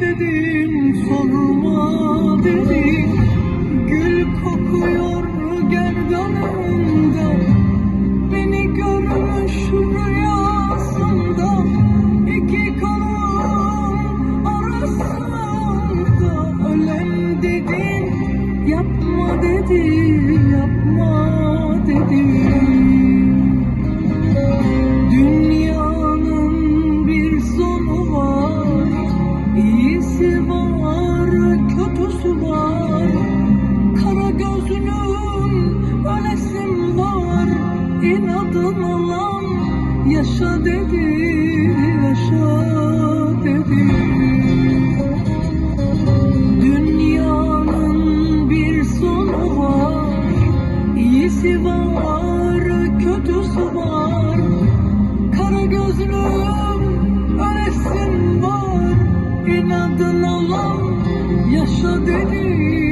dedim sorma dedi. Gül kokuyor gerdanımda Beni görmüş rüyasında. İki kolum arasında Ölen dedin yapma dedi yapma Gözlüm, ölesim var, inadın olan yaşa dedi, yaşa dedi. Dünyanın bir sonu var, iyisi var, kötüsü var. Kara gözlüm ölesin var inadın olan yaşa dedi